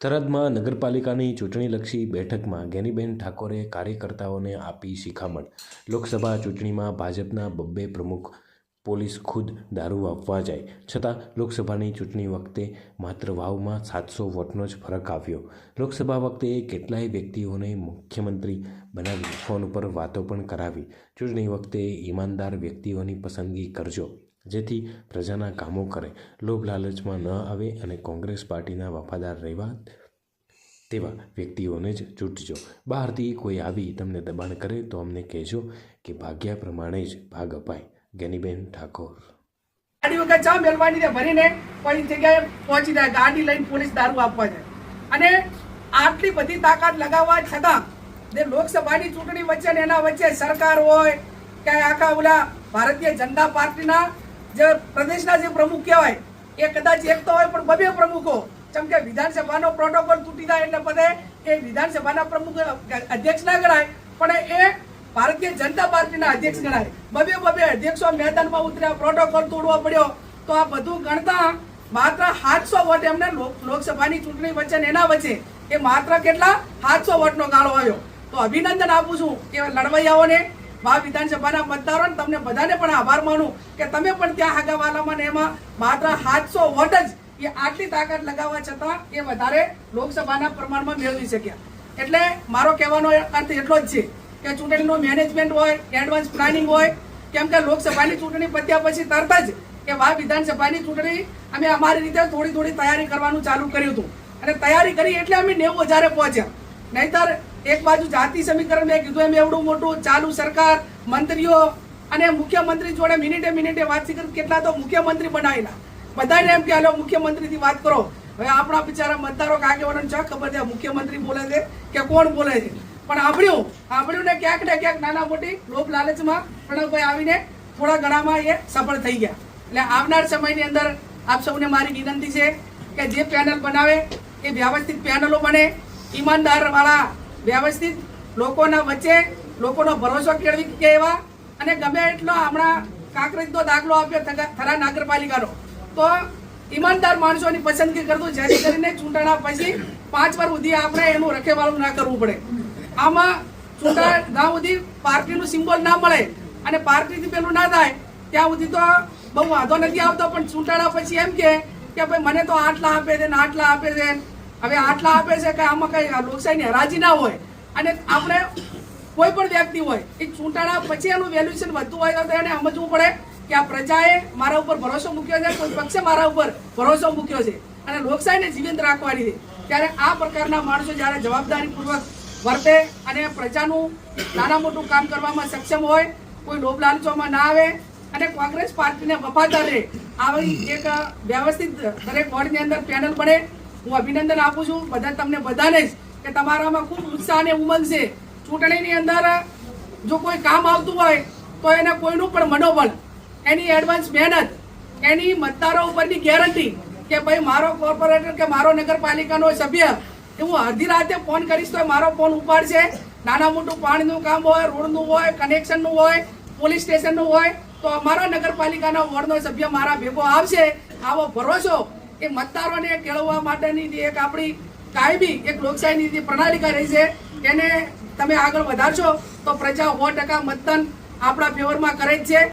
થરાદમાં નગરપાલિકાની ચૂંટણીલક્ષી બેઠકમાં ગેનીબેન ઠાકોરે કાર્યકર્તાઓને આપી શિખામણ. લોકસભા ચૂંટણીમાં ભાજપના બબ્બે પ્રમુખ પોલીસ ખુદ દારૂ આપવા જાય. છતાં લોકસભાની ચૂંટણી વખતે માત્ર વાવમાં સાતસો વોટનો જ ફરક આવ્યો. લોકસભા વખતે કેટલાય વ્યક્તિઓને મુખ્યમંત્રી બનાવી ફોન ઉપર વાતો પણ કરાવી. ચૂંટણી વખતે ઈમાનદાર વ્યક્તિઓની પસંદગી કરજો. જેથી પ્રજાના કામો કરે. લોભ લાલચમાં ન આવે અને કોંગ્રેસ પાર્ટીના વફાદાર રહેવા તેવા વ્યક્તિઓને જ ચૂંટજો. બહારથી કોઈ આવી તમને દબાણ કરે તો અમને કહેજો કે ભાગ્યા પ્રમાણે જ ભાગ અપાય. ગેનીબેન ઠાકોર. ગાડી વગર ચા મેળવાની છે ભરીને કોઈ જગ્યાએ પહોંચી જાય. ગાડી લઈને પોલીસ દારૂ આપવા જાય. અને આટલી બધી તાકાત લગાવવા છતાં જે લોકસભાની ચૂંટણી વચ્ચે ને એના વચ્ચે સરકાર હોય કે આખા ઓલા ભારતીય જનતા પાર્ટીના જે પ્રદેશના જે પ્રમુખ કહેવાય, એ કદાચ એક તો હોય પણ બબે પ્રમુખો. જેમ કે વિધાનસભાનો પ્રોટોકોલ તૂટી જાય એટલે બધે એ વિધાનસભાના પ્રમુખ અધ્યક્ષ ના ગણાય, પણ એ ભારતીય જનતા પાર્ટીના અધ્યક્ષ ગણાય. બબે બબે અધ્યક્ષો મેદાનમાં ઉતર્યા પ્રોટોકોલ તોડવો પડ્યો. તો આ બધું ગણતા માત્ર સાતસો વોટ એમને લોક- લોકસભાની ચૂંટણી વચ્ચે એના વચ્ચે, એ માત્ર કેટલા? સાતસો વોટનો ગાળો આવ્યો. તો અભિનંદન આપું છું કે લડવૈયાઓને મા વિધાનસભાના મતદારો તમને બધાને પણ આભાર માનું કે તમે પણ ત્યાં હાગાવાલામાં એમાં માત્ર સાતસો વોટ જ એ આટલી તાકાત લગાવવા છતાં એ વધારે લોકસભાના પ્રમાણમાં મેળવી શક્યા. એટલે મારો કહેવાનો અર્થ એટલો જ છે કે ચૂંટણીનું મેનેજમેન્ટ હોય એડવાન્સ પ્લાનિંગ હોય, કેમ કે લોકસભાની ચૂંટણી પત્યા પછી તરત જ કે વા વિધાનસભાની ચૂંટણી અમે અમારી રીતે થોડી થોડી તૈયારી કરવાનું ચાલુ કર્યું હતું. અને તૈયારી કરી એટલે અમે નેવું હજારે પહોંચ્યા. નહીતર એક બાજુ જાતિ સમીકરણ મેં કીધું એમ એવડું મોટું, ચાલુ સરકાર, મંત્રીઓ અને મુખ્યમંત્રી જોડે મિનિટે મિનિટે વાતચીત કરી કેટલા તો મુખ્યમંત્રી બનાવેલા બધાને એમ કે હાલો મુખ્યમંત્રીથી વાત કરો. હવે આપણા બિચારા મતદારો આગેવાનો છે ખબર છે, મુખ્યમંત્રી બોલે છે કે કોણ બોલે છે? પણ સાંભળ્યું સાંભળ્યું ને ક્યાંક ને ક્યાંક નાના મોટી લોભ લાલચમાં પ્રણવભાઈ આવીને થોડા ઘણામાં એ સફળ થઈ ગયા. એટલે આવનાર સમયની અંદર આપ સૌને મારી વિનંતી છે કે જે પેનલ બનાવે, એ વ્યવસ્થિત પેનલો બને. ઈમાનદાર વાળા વ્યવસ્થિત લોકોના વચ્ચે લોકોનો ભરોસો કેળવી કે અને ગમે એટલો હમણાં કાંકરેજનો દાખલો આપ્યો થરા- નગરપાલિકાનો. તો ઈમાનદાર માણસોની પસંદગી કરતું, જેથી કરીને ચૂંટણા પછી પાંચ વાર સુધી આપણે એનું રખેવાળું ના કરવું પડે. આમાં ચૂંટણા જ્યાં સુધી પાર્ટીનું સિમ્બોલ ના મળે અને પાર્ટીથી પેલું ના થાય, ત્યાં સુધી તો બહુ વાંધો નથી આવતો. પણ ચૂંટણા પછી એમ કે ભાઈ, મને તો આટલા આપે છે ને આટલા આપે છે. હવે આટલા આપે છે કે આમાં કઈ લોકશાહીની હરાજી ના હોય અને આપણે કોઈ પણ વ્યક્તિ હોય, એ ચૂંટણા પછી એનું વેલ્યુએશન વધતું હોય તો એને સમજવું પડે કે આ પ્રજાએ મારા ઉપર ભરોસો મૂક્યો છે, કોઈ પક્ષે મારા ઉપર ભરોસો મૂક્યો છે. અને લોકશાહીને જીવંત રાખવાની છે. ત્યારે આ પ્રકારના માણસો જ્યારે જવાબદારીપૂર્વક વર્તે અને પ્રજાનું નાના મોટું કામ કરવામાં સક્ષમ હોય, કોઈ લોભ લાલચોમાં ના આવે અને કોંગ્રેસ પાર્ટીને વફાદાર રહે, આવી એક વ્યવસ્થિત દરેક વોર્ડની અંદર પેનલ બને હું અભિનંદન આપું છું બધા તમને બધાને જ કે તમારામાં ખૂબ ઉત્સાહ અને ઉમંગ છે. ચૂંટણીની અંદર જો કોઈ કામ આવતું હોય તો એને કોઈનું પણ મનોબળ, એની એડવાન્સ મહેનત, એની મતદારો ઉપરની ગેરંટી કે ભાઈ મારો કોર્પોરેટર કે મારો નગરપાલિકાનો સભ્ય, એ હું અડધી રાતે ફોન કરીશ તો મારો ફોન ઉપાડશે. નાના મોટું પાણીનું કામ હોય, રોડનું હોય કનેક્શનનું હોય પોલીસ સ્ટેશનનું હોય, તો અમારા નગરપાલિકાના વોર્ડનો સભ્ય મારા ભેગો આવશે. આવો ભરોસો. એ મતદારોને કેળવવા માટેની જે એક આપણી કાયમી એક લોકશાહીની જે પ્રણાલિકા રહી છે, એને તમે આગળ વધારશો તો પ્રજા સો ટકા મતદાન આપણા ફેવરમાં કરે જ છે.